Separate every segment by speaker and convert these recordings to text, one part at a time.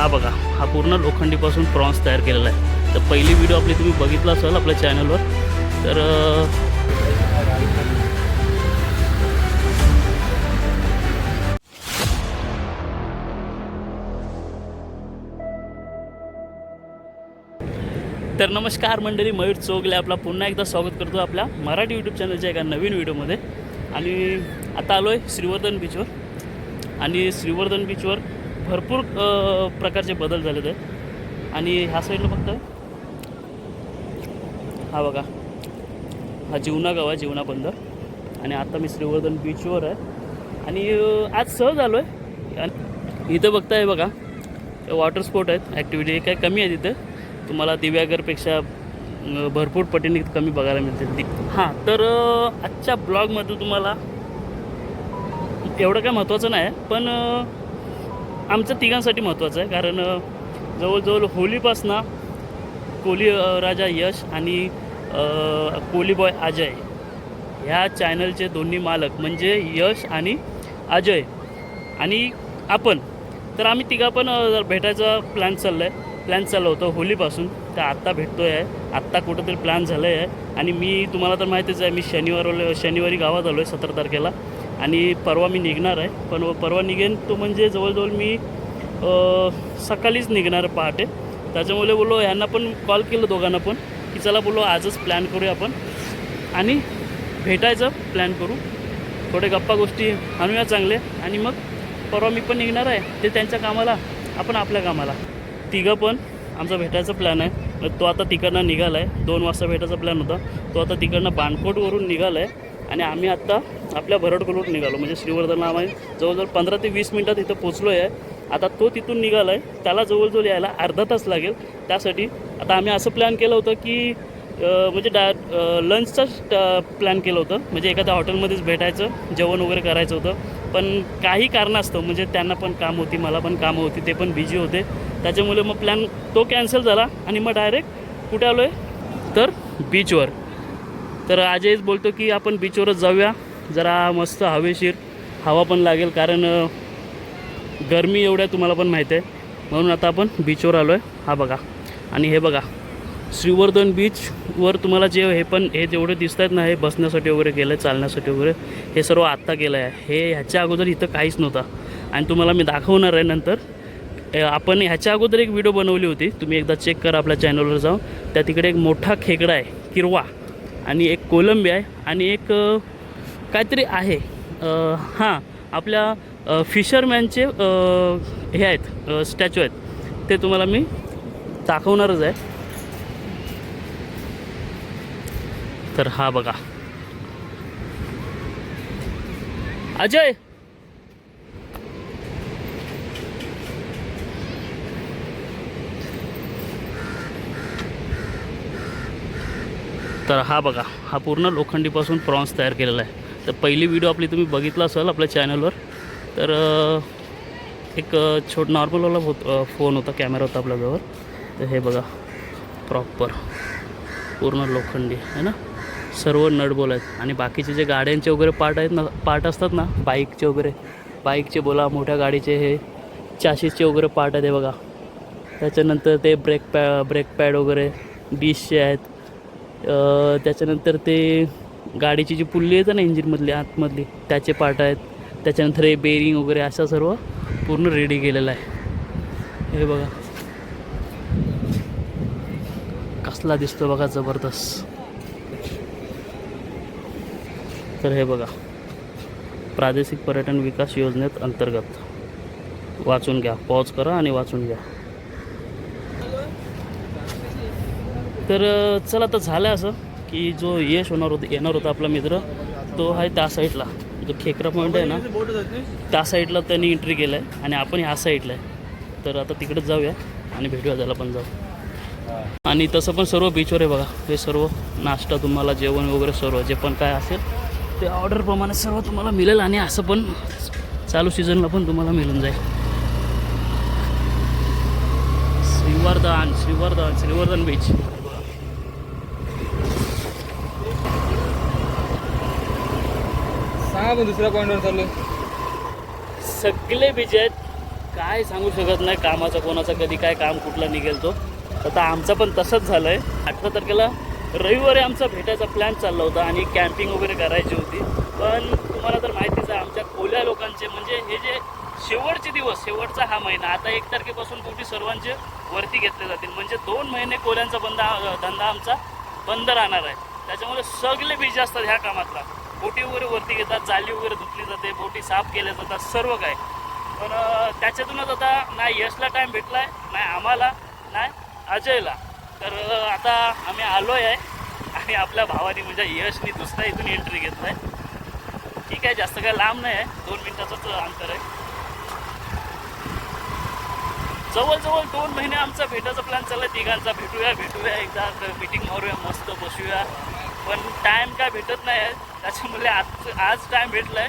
Speaker 1: हा बघा हा पूर्ण लोखंडीपासून प्रॉन्स तयार केलेला आहे. तर पहिली व्हिडिओ आपली तुम्ही बघितला असाल आपल्या चॅनलवर तर तर नमस्कार मंडळी मयूर चोगले आपला पुन्हा एकदा स्वागत करतो आपल्या मराठी यूट्यूब चॅनलच्या एका नवीन व्हिडिओमध्ये आणि आता आलो आहे श्रीवर्धन बीचवर आणि श्रीवर्धन बीचवर भरपूर प्रकारचे बदल झालेत आहेत आणि ह्या साईडला फक्त हा बघा. हा जीवना गाव आहे जीवना बंदर. आणि आता मी श्रीवर्धन बीचवर आहे. आणि आज सहज आलो आहे आणि इथं बघताय बघा वॉटर स्पोर्ट आहेत. ॲक्टिव्हिटी काय कमी आहे तिथं. तुम्हाला दिव्यागरपेक्षा भरपूर पटीने कमी बघायला मिळतील ती हां तर आजच्या ब्लॉगमध्ये तुम्हाला एवढं काय महत्त्वाचं नाही आहे. पण आमचं तिघांसाठी महत्त्वाचं आहे कारण जवळजवळ होलीपासनं कोली राजा यश आणि कोली बॉय अजय ह्या चॅनलचे दोन्ही मालक म्हणजे यश आणि अजय आणि आपण. तर आम्ही तिघा पण भेटायचा प्लॅन चालला आहे प्लॅन चाललं होतं होलीपासून. तर आत्ता भेटतो आहे आत्ता कुठंतरी प्लॅन झालं आहे आणि मी तुम्हाला तर माहितीच आहे मी शनिवार शनिवारी गावात आलो आहे सतरा तारखेला. आणि परवा मी निघणार आहे. पण परवा निघेन तो म्हणजे जवळजवळ मी सकाळीच निघणार पहाटे. त्याच्यामुळे बोललो ह्यांना पण कॉल केलं दोघांना पण की चला बोललो आजच प्लॅन करूया आपण. आणि भेटायचं प्लॅन करू. थोडे गप्पा गोष्टी आणूया चांगले. आणि मग परवा मी पण निघणार आहे. ते त्यांच्या कामाला आपण आपल्या कामाला. तिघं पण आमचा भेटायचा प्लॅन आहे. मग तो आता तिकडनं निघाला आहे दोन वाजता भेटायचा प्लॅन होता. तो आता तिकडनं बाणकोटवरून निघाला आहे आणि आम्ही आत्ता आपल्या भरडकोलवरून निघालो. म्हणजे श्रीवर्धनला आम्ही जवळजवळ पंधरा ते वीस मिनटात इथं पोचलो आहे आता तो तिथून निघाला आहे त्याला जवळजवळ यायला अर्धा तास लागेल. त्यासाठी आता आम्ही असं प्लॅन केलं होतं की म्हणजे डा लंचचाच प्लॅन केलं होतं. म्हणजे एखाद्या हॉटेलमध्येच भेटायचं जेवण वगैरे करायचं होतं. पण काही कारणास्तव म्हणजे त्यांना पण काम होती मला पण कामं होती ते पण बिझी होते. त्याच्यामुळे मग प्लॅन तो कॅन्सल झाला आणि मग डायरेक्ट कुठे आलो आहे तर बीचवर तर अजयच बोलतो की आपण बीचवरच जाऊया. जरा मस्त हवेशीर हवा पण लागेल कारण गरमी एवढ्या तुम्हाला पण माहीत आहे. म्हणून आता आपण बीचवर आलो आहे हा बघा. आणि हे बघा. श्रीवर्धन बीचवर तुम्हाला जे हे पण हे जेवढे दिसत आहेत ना हे बसण्यासाठी वगैरे केलं आहे चालण्यासाठी वगैरे हे सर्व आत्ता केलं आहे हे ह्याच्या अगोदर इथं काहीच नव्हतं. आणि तुम्हाला मी दाखवणार आहे नंतर. आपण ह्याच्या अगोदर एक व्हिडिओ बनवली होती. तुम्ही एकदा चेक करा आपल्या चॅनलवर जाऊन. त्या तिकडे एक मोठा खेकडा आहे किरवा. आणि एक कोलंबी आहे आणि एक काहीतरी आहे. हां आपल्या फिशरमॅनचे हे आहेत स्टॅच्यू आहेत. ते तुम्हाला मी दाखवणारच आहे. तर हा बघा. अजय! तर हा बघा हा पूर्ण लोखंडीपासून प्रॉन्स तयार केलेला आहे. तर पहिली व्हिडिओ आपली तुम्ही बघितला असाल आपल्या चॅनलवर तर एक छोट नॉर्मलवाला होत फोन होता कॅमेरा होता आपल्याजवळ तर हे बघा प्रॉपर पूर्ण लोखंडी आहे ना? सर्व नटबोल आहेत. आणि बाकीचे जे गाड्यांचे वगैरे पार्ट आहेत ना पार्ट असतात ना बाईकचे वगैरे बाईकचे बोला मोठ्या गाडीचे हे चाशीसचे वगैरे पार्ट आहेत हे बघा. त्याच्यानंतर ते ब्रेक पॅ ब्रेक पॅड वगैरे डिशचे आहेत त्याच्यानंतर ते गाडीची जी पुल्ली येतं ना इंजिनमधली आतमधली त्याचे पार्ट आहेत. त्याच्यानंतर हे बेरिंग वगैरे असा सर्व पूर्ण रेडी केलेला आहे. हे बघा. कसला दिसतो बघा जबरदस्त. तर हे बघा. प्रादेशिक पर्यटन विकास योजनेत अंतर्गत. वाचून घ्या पॉज करा आणि वाचून घ्या. तर चला आता झालं असं की जो यश होणार होता येणार होता आपला मित्र तो आहे त्या साईडला. जो खेकरा पॉईंट आहे ना त्या साईडला त्यांनी एंट्री केलं आहे आणि आपण ह्या साईडला आहे. तर आता तिकडेच जाऊया आणि भेटूया त्याला पण जाऊ. आणि तसं पण सर्व बीचवर आहे बघा. हे सर्व नाश्ता तुम्हाला जेवण वगैरे सर्व जे पण काय असेल ते ऑर्डरप्रमाणे सर्व तुम्हाला मिळेल आणि असं पण चालू सीझनला पण तुम्हाला मिळून जाईल. श्रीवर्धन श्रीवर्धन श्रीवर्धन बीच
Speaker 2: सांगा पण दुसऱ्या पॉईंटवर चालू
Speaker 1: सगळे बीच आहेत काय सांगू शकत नाही कामाचा कोणाचा कधी काय काम कुठला निघेल तो. आता आमचं पण तसंच झालं आहे अठरा तारखेला रविवारी आमचा भेटायचा प्लॅन चालला होता आणि कॅम्पिंग वगैरे करायची होती. पण तुम्हाला तर माहितीच आहे आमच्या कोल्या लोकांचे म्हणजे हे जे शेवटचे दिवस शेवटचा हा महिना आता एक तारखेपासून कुठे सर्वांचे वरती घेतले जातील. म्हणजे दोन महिने कोल्यांचा बंद धंदा आमचा बंद राहणार आहे. त्याच्यामुळे सगळे बिझी असतात ह्या कामातला. बोटी वगैरे वरती घेतात जाली वगैरे धुतली जाते बोटी साफ केल्या जातात सर्व काय. पण त्याच्यातूनच आता नाही यशला टाईम भेटला आहे नाही आम्हाला नाही अजयला. तर आता आम्ही आलो आहे आणि आपल्या भावाने म्हणजे यशनी दुसरा इथून एंट्री घेतला आहे ठीक आहे जास्त काय लांब नाही आहे दोन मिनटाचंच अंतर आहे. जवळजवळ दोन महिने आमचा भेटायचा प्लॅन चालला आहे तिघांचा भेटूया भेटूया एकदा मीटिंग मारूया मस्त बसूया. पण टाईम काय भेटत नाही आहे. त्याच्यामुळे आज आज टाईम भेटला आहे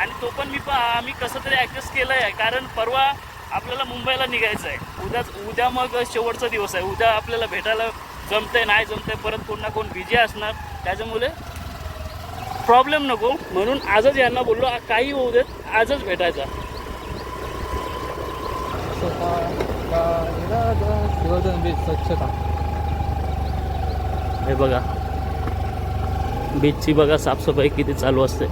Speaker 1: आणि तो पण मी पण आम्ही कसं तरी ॲडजस्ट केलं आहे कारण परवा आपल्याला मुंबईला निघायचं आहे उद्याच उद्या मग शेवटचा दिवस आहे. उद्या आपल्याला भेटायला जमतंय नाही जमतंय परत कोण ना कोण बिझी असणार. त्याच्यामुळे प्रॉब्लेम नको. म्हणून आजच यांना बोललो काही होऊ देत आजच भेटायचा.
Speaker 2: स्वच्छता
Speaker 1: हे बघा. बीचची बघा साफसफाई किती चालू असते.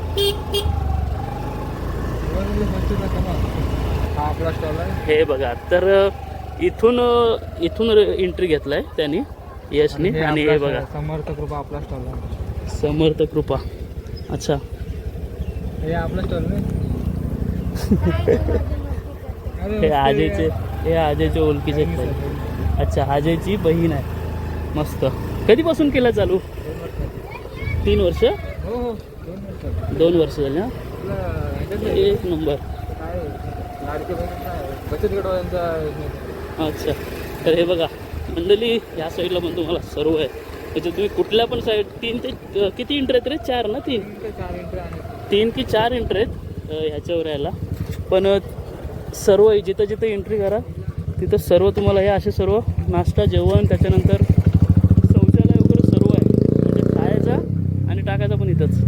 Speaker 2: हा
Speaker 1: बघा तर इथून इथून एंट्री घेतलाय त्यांनी यशनी आणि हे बघा.
Speaker 2: समर्थ कृपा आपला स्टॉल आहे.
Speaker 1: समर्थ कृपा. अच्छा.
Speaker 2: हे आपला स्टॉल
Speaker 1: हे आजयचे. हे आजयचे ओळखीचे. अच्छा आजयची बहीण आहे. मस्त. कधीपासून केलं चालू? तीन वर्ष?
Speaker 2: हो हो. दोन
Speaker 1: वर्ष झाले. ना. एक नंबर. अच्छा. तर हे बघा मंडळी ह्या साईडला पण तुम्हाला सर्व आहे. म्हणजे तुम्ही कुठल्या पण साईड तीन ते किती इंटर आहेत रे? चार ना तीन?
Speaker 2: तीन
Speaker 1: की चार एंट्री आहेत ह्याच्यावर यायला पण सर्व जिथं जिथं एंट्री करा तिथं सर्व तुम्हाला हे असे सर्व नाश्ता जेवण त्याच्यानंतर शौचालय वगैरे सर्व आहे म्हणजे खायचा आणि टाकायचा पण इथंच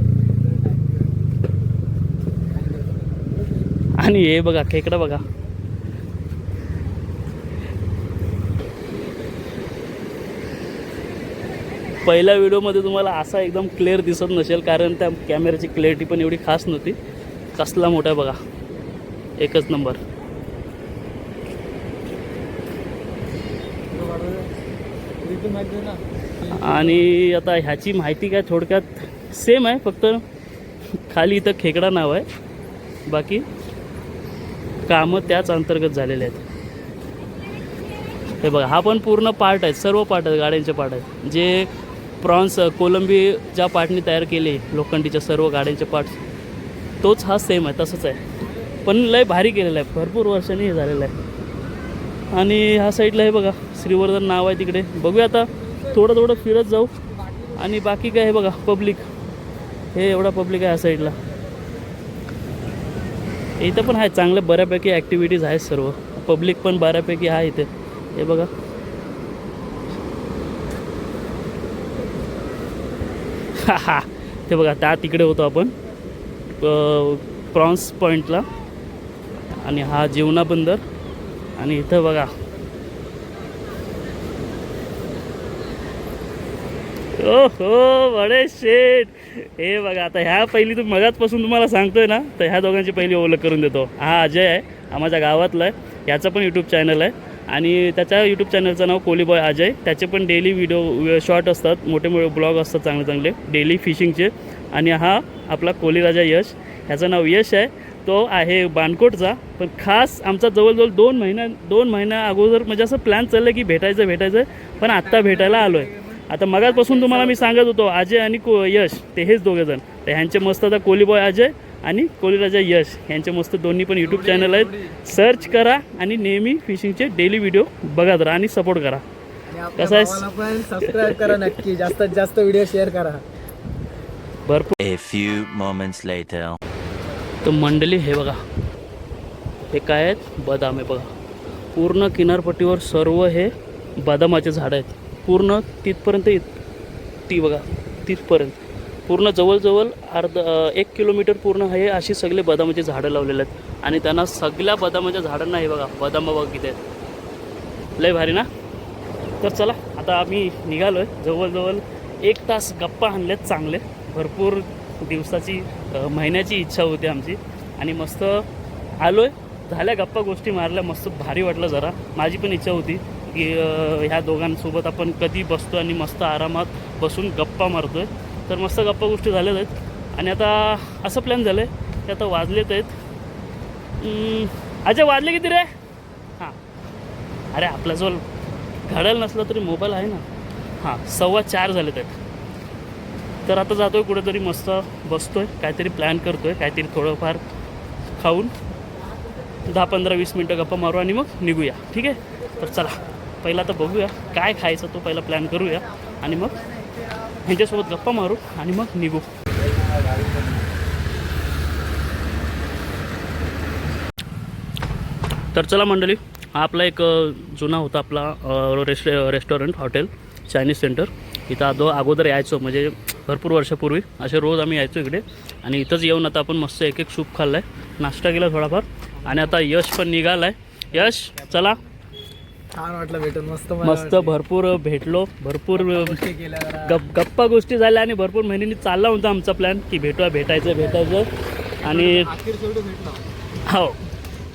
Speaker 1: आणि हे बघा खेकडा बघा. पहिल्या व्हिडिओमध्ये तुम्हाला असा एकदम क्लिअर दिसत नसेल कारण त्या कॅमेऱ्याची क्लॅरिटी पण एवढी खास नव्हती. कसला मोठा बघा. एकच नंबर आणि आता ह्याची माहिती काय थोडक्यात सेम आहे फक्त खाली इथं खेकडा नाव आहे. बाकी कामं त्याच अंतर्गत झालेले आहेत. हे बघा हा पण पूर्ण पार्ट आहे सर्व पार्ट आहेत गाड्यांचे पार्ट आहेत. जे प्रॉन्स कोलंबी ज्या पार्टने तयार केले लोखंडीच्या सर्व गाड्यांचे पार्ट्स तोच हा सेम आहे तसंच आहे. पण लय भारी केलेला आहे भरपूर वर्षांनी हे झालेलं आहे. आणि ह्या साईडला हे बघा श्रीवर्धन नाव आहे तिकडे. बघूया आता थोडं थोडं फिरत जाऊ. आणि बाकी काय हे बघा पब्लिक हे एवढा पब्लिक आहे ह्या साईडला इथं पण आहे चांगल्या बऱ्यापैकी ॲक्टिव्हिटीज आहेत सर्व. पब्लिक पण बऱ्यापैकी आहे इथे. हे बघा. हा हा. ते बघा त्या तिकडे होतो आपण. प्रॉन्स पॉईंटला आणि हा जीवना बंदर आणि इथं बघा. ओ हो बडे शेट हे बघा आता ह्या पहिली तू मगातपासून तुम्हाला सांगतोय ना तर ह्या दोघांची पहिली ओळख करून देतो. हा अजय आहे हा माझ्या गावातला आहे याचं पण यूट्यूब चॅनल आहे. आणि त्याच्या यूट्यूब चॅनलचं नाव कोलीबॉय अजय. त्याचे पण डेली व्हिडिओ शॉर्ट असतात मोठे मोठे ब्लॉग असतात चांगले चांगले डेली फिशिंगचे आणि हा आपला कोलीराजा यश ह्याचं नाव यश आहे. तो आहे बाणकोटचा पण खास आमचा जवळजवळ दोन महिन्या दोन महिन्या अगोदर म्हणजे असं प्लॅन चाललं की भेटायचं भेटायचं पण आत्ता भेटायला आलो आहे आता मगाचपासून तुम्हाला मी सांगत होतो अजय आणि को यश ते हेच दोघे जण. तर ह्यांचे मस्त आता कोलीबॉय अजय आणि कोलीराजा यश. यांचे मस्त दोन्ही पण यूट्यूब चॅनल आहेत. सर्च करा आणि नेहमी फिशिंगचे डेली व्हिडिओ बघत राहा आणि सपोर्ट करा. कसं आहे?
Speaker 2: सबस्क्राईब करा नक्की. जास्तीत जास्त व्हिडिओ शेअर करा.
Speaker 1: भरपूर.
Speaker 3: A few moments later.
Speaker 1: तर मंडळी हे बघा. हे काय आहेत? बदाम आहे बघा. पूर्ण किनारपट्टीवर सर्व हे बदामाचे झाडं आहेत. पूर्ण तिथपर्यंत येत ती बघा तिथपर्यंत. पूर्ण जवळजवळ अर्ध एक किलोमीटर पूर्ण आहे अशी सगळे बदामाचे झाडं लावलेले आहेत. आणि त्यांना सगळ्या बदामाच्या झाडांना हे बघा बदाम बघा किती आहेत. लय भारी ना? तर चला आता आम्ही निघालो आहे जवळजवळ एक तास गप्पा आणल्यात चांगले. भरपूर दिवसाची महिन्याची इच्छा होती आमची. आणि मस्त आलो आहे झाल्या गप्पा गोष्टी मारल्या मस्त भारी वाटलं जरा. माझी पण इच्छा होती. की ह्या दोघांसोबत आपण कधी बसतो आणि मस्त आरामात बसून गप्पा मारतो आहे तर मस्त गप्पा गोष्टी झाल्याच आहेत. आणि आता असं प्लॅन झालं आहे की आता वाजलेत आहेत. अच्छा वाजले किती रे? हां. अरे आपल्याजवळ घडल नसला तरी मोबाईल आहे ना. हां सव्वा चार झालेत आहेत. तर आता जातो आहे कुठेतरी मस्त बसतो आहे काहीतरी प्लॅन करतो आहे काहीतरी थोडंफार खाऊन. दहा पंधरा वीस मिनटं गप्पा मारू आणि मग निघूया. ठीक आहे? तर चला. पहिला तर बघूया काय खायचं तो पहिला प्लॅन करूया. आणि मग ह्यांच्यासोबत गप्पा मारू आणि मग निघू. तर चला मंडळी हा आपला एक जुना होता आपला rest restaurant hotel Chinese centre इथं आदो अगोदर यायचो म्हणजे भरपूर वर्षापूर्वी. असे रोज आम्ही यायचो इकडे. आणि इथंच येऊन आता आपण मस्त एक एक सूप खाल्ला आहे नाश्ता केला थोडाफार. आणि आता यश पण निघाला आहे यश चला.
Speaker 2: छान वाटलं भेटून मस्त
Speaker 1: मस्त भरपूर भेटलो भरपूर. गप गप्पा गोष्टी झाल्या आणि भरपूर महिन्यांनी चालला होता आमचा प्लॅन की भेटूया भेटायचं भेटायचं. आणि हो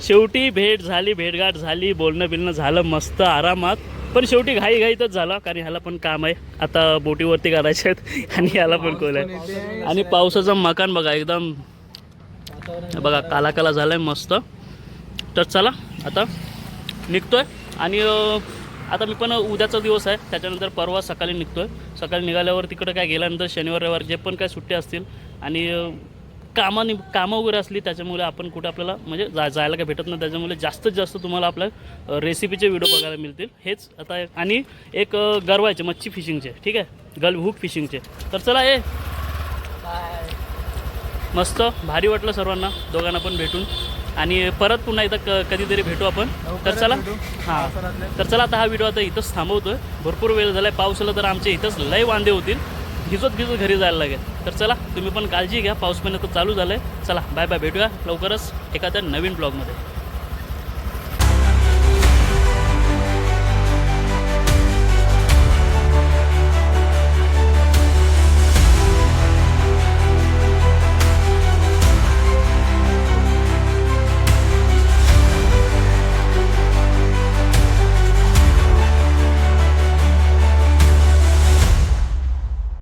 Speaker 1: शेवटी भेट झाली भेटगाठ झाली बोलणं बिलणं झालं मस्त आरामात. पण शेवटी घाई घाईतच झाला कारण ह्याला पण काम आहे. आता बोटीवरती करायचे आहेत आणि ह्याला पण कोल आहे? आणि पावसाचं मकान बघा एकदम बघा काला काला झाला आहे मस्त. तर चला आता निघतोय. आणि आता मी पण उद्याचा दिवस आहे त्याच्यानंतर परवा सकाळी निघतोय. सकाळी निघाल्यावर तिकडं काय गेल्यानंतर शनिवार रविवार जे पण काय सुट्टी असतील आणि अं, कामं वगैरे असली त्याच्यामुळे आपण कुठं आपल्याला म्हणजे जा जायला काय भेटत नाही. त्याच्यामुळे जास्तीत जास्त तुम्हाला आपल्या रेसिपीचे व्हिडिओ बघायला मिळतील. हेच आता आणि एक गरवायचे मच्छी फिशिंगचे ठीक आहे? गल हुक फिशिंगचे तर चला ए. मस्त भारी वाटलं सर्वांना. दोघांना पण भेटून. आणि परत पुन्हा एकदा क कधीतरी भेटू आपण. तर चला. हां. तर चला आता हा व्हिडिओ आता इथंच थांबवतोय. भरपूर वेळ झाला आहे पाऊस आला तर आमचे इथंच लय वांदे होतील. भिजत भिजत घरी जायला लागेल. तर चला तुम्ही पण काळजी घ्या. पाऊस पण आता चालू झालं आहे चला बाय बाय भेटूया लवकरच एखाद्या नवीन ब्लॉगमध्ये